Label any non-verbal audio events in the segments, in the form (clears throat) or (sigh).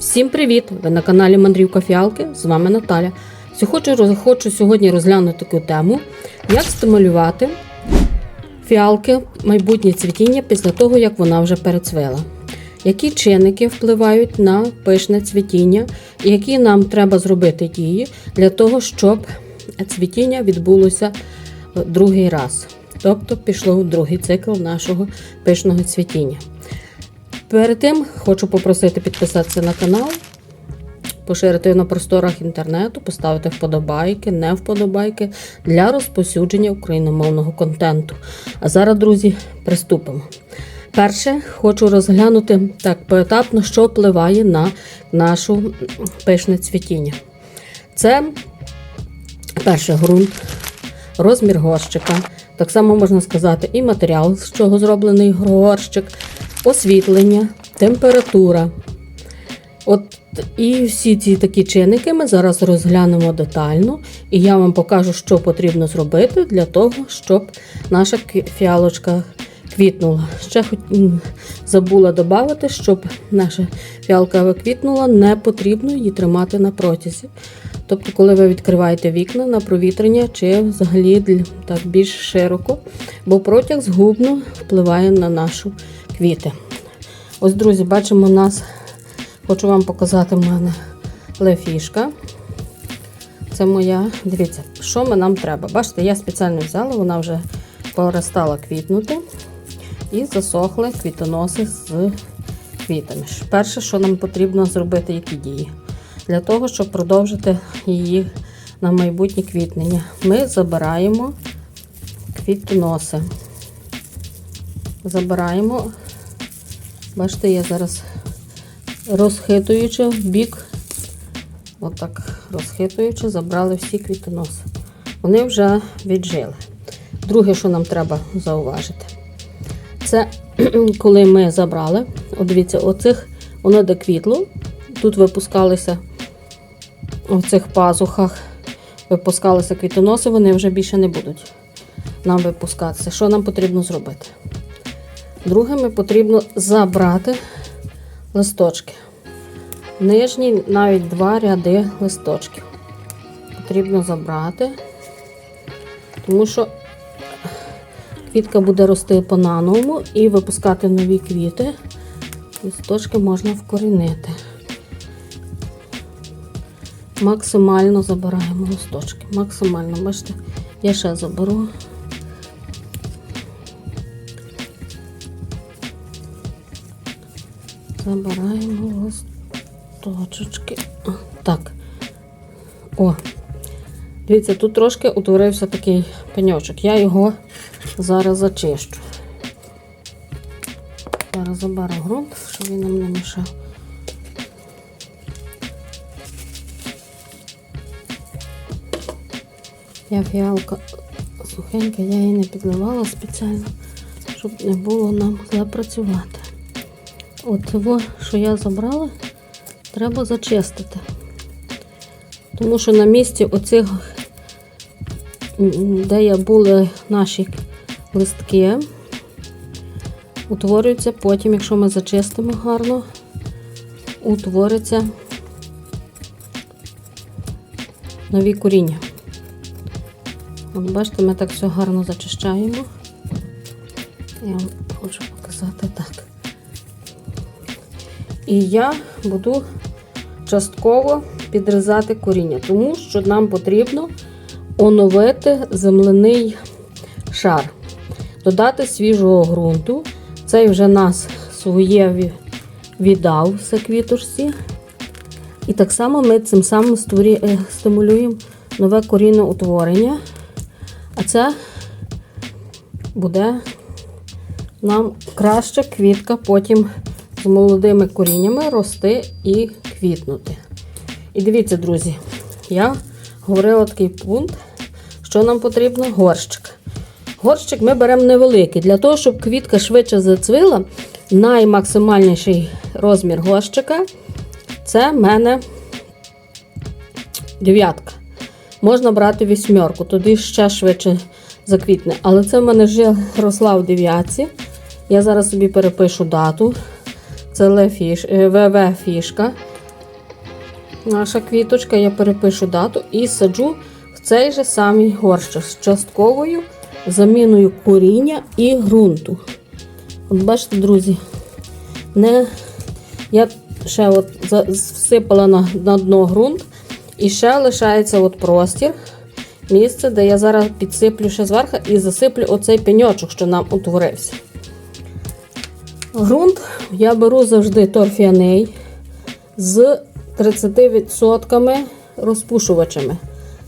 Всім привіт! Ви на каналі Мандрівка Фіалки. З вами Наталя. Сьогодні хочу сьогодні розглянути таку тему, як стимулювати фіалки майбутнє цвітіння після того, як вона вже перецвела. Які чинники впливають на пишне цвітіння, і які нам треба зробити дії для того, щоб цвітіння відбулося другий раз, тобто пішло в другий цикл нашого пишного цвітіння. Перед тим хочу попросити підписатися на канал, поширити на просторах інтернету, поставити вподобайки, не вподобайки для розповсюдження україномовного контенту. А зараз, друзі, приступимо. Перше, хочу розглянути так поетапно, що впливає на нашу пишне цвітіння. Це перше ґрунт, розмір горщика. Так само можна сказати, і матеріал, з чого зроблений горщик, освітлення, температура. От і всі ці такі чинники ми зараз розглянемо детально, і я вам покажу, що потрібно зробити для того, щоб наша фіалочка квітнула. Ще забула додати, щоб наша фіалка виквітнула, не потрібно її тримати на протязі. Тобто, коли ви відкриваєте вікна на провітрення чи взагалі так більш широко, бо протяг згубно впливає на нашу квіти. Ось, друзі, бачимо у нас, хочу вам показати в мене лефішка. Це моя, дивіться, що ми нам треба. Бачите, я спеціально взяла, вона вже перестала квітнути і засохли квітоноси з квітами. Перше, що нам потрібно зробити, які дії? Для того, щоб продовжити її на майбутнє квітнення, ми забираємо квітоноси. Забираємо, бачите, я зараз розхитуючи в бік, отак розхитуючи, забрали всі квітоноси. Вони вже віджили. Друге, що нам треба зауважити, це (clears throat) коли ми забрали, от дивіться, оцих воно де квітло, тут випускалися в цих пазухах, випускалися квітоноси, вони вже більше не будуть нам випускатися. Що нам потрібно зробити? Друге, ми потрібно забрати листочки. Нижні навіть два ряди листочків. Потрібно забрати, тому що квітка буде рости по-нановому і випускати нові квіти. Листочки можна вкорінити. Максимально забираємо листочки. Максимально, бачите, я ще заберу. Забираємо листочки. А, Так. О. Дивіться, тут трошки утворився такий пеньочок. Я його зараз зачищу. Зараз заберу ґрунт, щоб він нам не мішав. Я фіалка сухенька, я її не підливала спеціально, щоб не було нам зле працювати. От того, що я забрала, треба зачистити. Тому що на місці оцих, де були наші листки, утворюються потім, якщо ми зачистимо гарно, утвориться нові коріння. От бачите, ми так все гарно зачищаємо. Я вам хочу показати. І я буду частково підрізати коріння, тому що нам потрібно оновити земляний шар, додати свіжого ґрунту. Цей вже нас своє віддав все квіточці. І так само ми цим самим е, стимулюємо нове корінне утворення. А це буде нам краще квітка потім з молодими коріннями рости і квітнути. І дивіться, друзі, я говорила такий пункт, що нам потрібно горщик. Горщик ми беремо невеликий. Для того, щоб квітка швидше зацвіла, наймаксимальніший розмір горщика це в мене дев'ятка. Можна брати вісьмерку, тоді ще швидше заквітне. Але це в мене вже росла в дев'ятці. Я зараз собі перепишу дату. Це ВВ фішка. наша квіточка, я перепишу дату і саджу в цей же самий горщик з частковою заміною коріння і ґрунту. От бачите, друзі, не... я ще от всипала на, на дно ґрунт, і ще лишається от простір, місце, де я зараз підсиплю ще зверху і засиплю оцей пеньочок, що нам утворився. Грунт я беру завжди торфяний з 30% розпушувачами.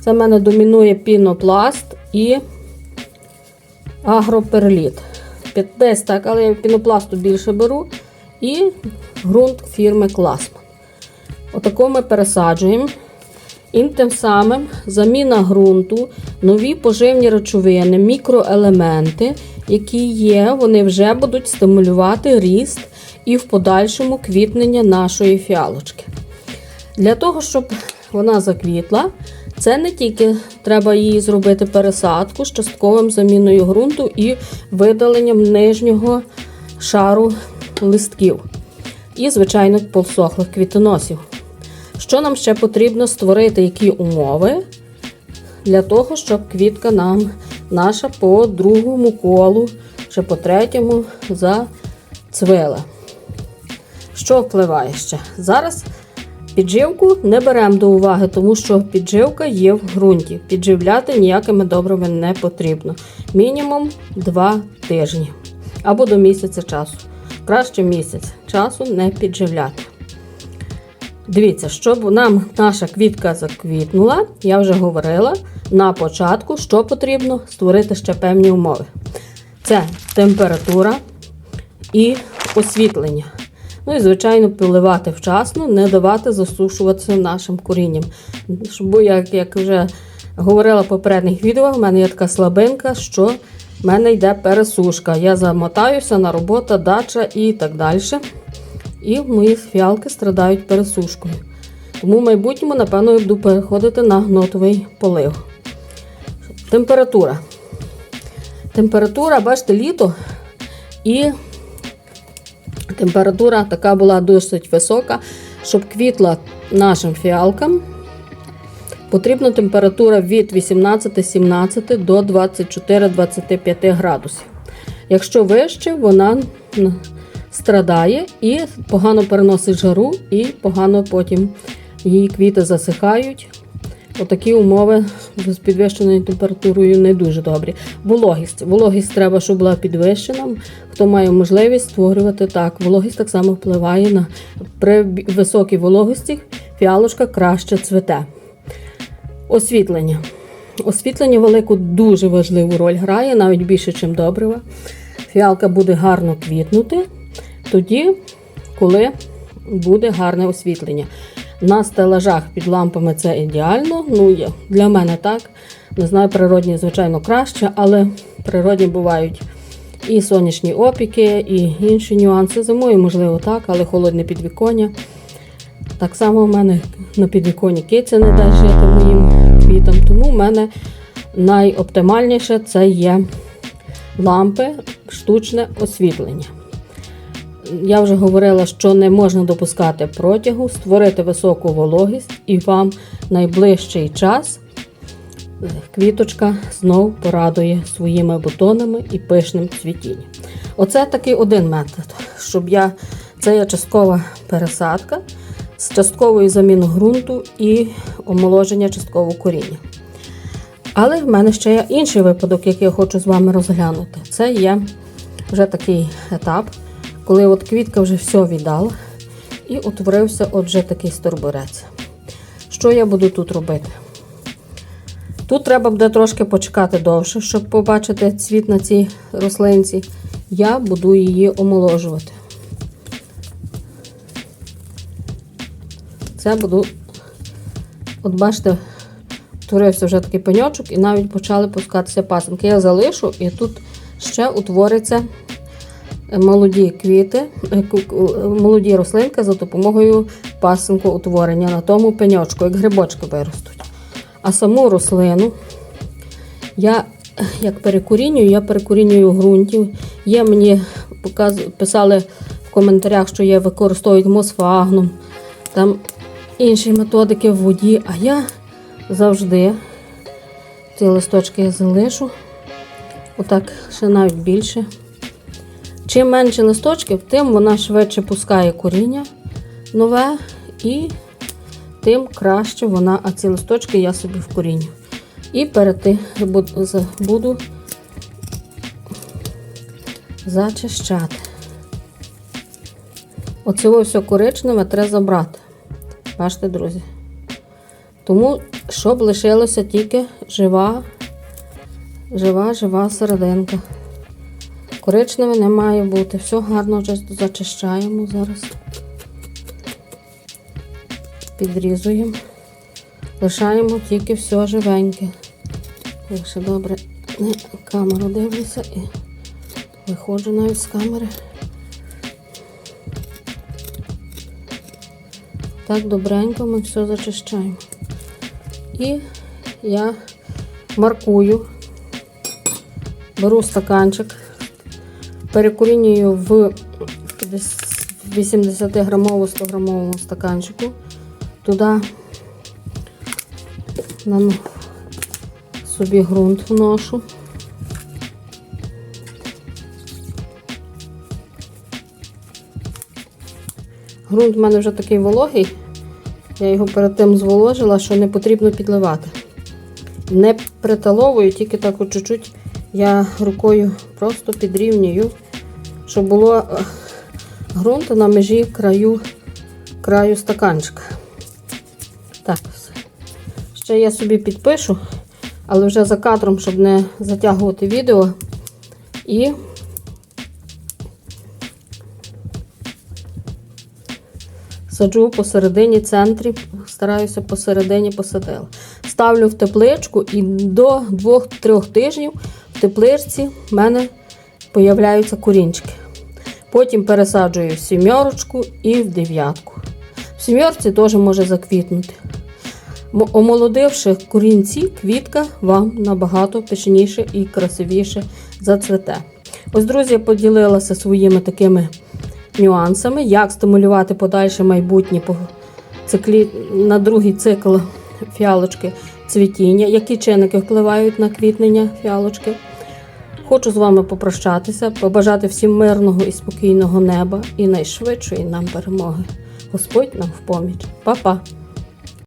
Це в мене домінує пінопласт і агроперліт. Десь так, але я пінопласту більше беру. І ґрунт фірми Класман. Отако ми пересаджуємо. І тим самим заміна ґрунту, нові поживні речовини, мікроелементи, які є, вони вже будуть стимулювати ріст і в подальшому квітнення нашої фіалочки. Для того, щоб вона заквітла, це не тільки треба її зробити пересадку з частковим заміною ґрунту і видаленням нижнього шару листків. І, звичайно, посохлих квітоносів. Що нам ще потрібно створити, які умови для того, щоб квітка нам наша по другому колу, чи по третьому зацвила. Що впливає ще? Зараз підживку не беремо до уваги, тому що підживка є в ґрунті. Підживляти ніякими добрими не потрібно. Мінімум 2 тижні або до місяця часу. Краще місяць часу не підживляти. Дивіться, щоб нам наша квітка заквітнула, я вже говорила на початку, що потрібно створити ще певні умови. Це температура і освітлення. Ну і, звичайно, поливати вчасно, не давати засушуватися нашим корінням. Бо, як, як вже говорила в попередніх відео, в мене є така слабинка, що в мене йде пересушка. Я замотаюся на робота, дача і так далі. І мої фіалки страдають пересушкою. Тому в майбутньому, напевно, я буду переходити на гнотовий полив. Температура. Температура, бачите, літо і температура така була досить висока, щоб квітла нашим фіалкам. Потрібна температура від 18-17 до 24-25 градусів. Якщо вище, вона страдає і погано переносить жару, і погано потім її квіти засихають. Отакі умови з підвищеною температурою не дуже добрі. Вологість. Вологість треба, щоб була підвищена. Хто має можливість створювати так. Вологість так само впливає на при високій вологості фіалочка краще цвете. Освітлення. Освітлення велику дуже важливу роль грає, навіть більше, ніж добрива. Фіалка буде гарно квітнути тоді, коли буде гарне освітлення. На стелажах під лампами це ідеально. Ну, для мене так. Не знаю, природні, звичайно, краще, але природні бувають і сонячні опіки, і інші нюанси. Зимою, можливо, так, але холодне підвіконня. Так само в мене на підвіконні киця не дасть жити моїм квітам. Тому в мене найоптимальніше це є лампи, штучне освітлення. Я вже говорила, що не можна допускати протягу, створити високу вологість, і вам найближчий час квіточка знов порадує своїми бутонами і пишним цвітінням. Оце такий один метод, щоб я це є часткова пересадка з частковою заміною ґрунту і омоложення часткового коріння. Але в мене ще є інший випадок, який я хочу з вами розглянути. Це є вже такий етап, коли от квітка вже все віддала і утворився отже такий стовбурець. Що я буду тут робити? Тут треба буде трошки почекати довше, щоб побачити цвіт на цій рослинці. Я буду її омоложувати. Це буду, от бачите, утворився вже такий пеньочок і навіть почали пускатися пасинки. Я залишу і тут ще утвориться молоді квіти, е, молоді рослинки за допомогою пасинку утворення на тому пеньочку, як грибочки виростуть. А саму рослину я як перекорінюю, я перекорінюю в ґрунті. Є мені показ... писали в коментарях, що є використовують мосфагном. Там інші методики в воді, а я завжди ці листочки я залишу. Отак ще навіть більше. Чим менше листочків, тим вона швидше пускає коріння нове і тим краще вона, а ці листочки я собі вкоріню. І перед буду зачищати. Оце все коричневе треба забрати. Бачите, друзі. Тому, щоб лишилося тільки жива, жива, жива серединка. Коричневе не має бути. Все гарно зачищаємо зараз. Підрізуємо. Лишаємо тільки все живеньке. Якщо добре не камеру дивлюся і виходжу навіть з камери. Так добренько ми все зачищаємо. І я маркую, беру стаканчик, перекорінюю в 80 грамову 100 грамовому стаканчику. Туди на собі ґрунт вношу. Грунт в мене вже такий вологий. Я його перед тим зволожила, що не потрібно підливати. Не приталовую, тільки так чуть-чуть я рукою просто підрівнюю, щоб було е, ґрунту на межі краю, краю стаканчика. Так. Ще я собі підпишу, але вже за кадром, щоб не затягувати відео. І Саджу посередині центрі, стараюся посередині посадила. Ставлю в тепличку і до 2-3 тижнів тепличці в мене появляються корінчики. Потім пересаджую в сімерочку і в дев'ятку. В сімерці теж може заквітнути. Омолодивши корінці, квітка вам набагато пишніше і красивіше зацвете. Ось, друзі, я поділилася своїми такими нюансами, як стимулювати подальше майбутнє циклі, на другий цикл фіалочки цвітіння, які чинники впливають на квітнення фіалочки. Хочу з вами попрощатися, побажати всім мирного і спокійного неба і найшвидшої нам перемоги. Господь нам в поміч. Па-па!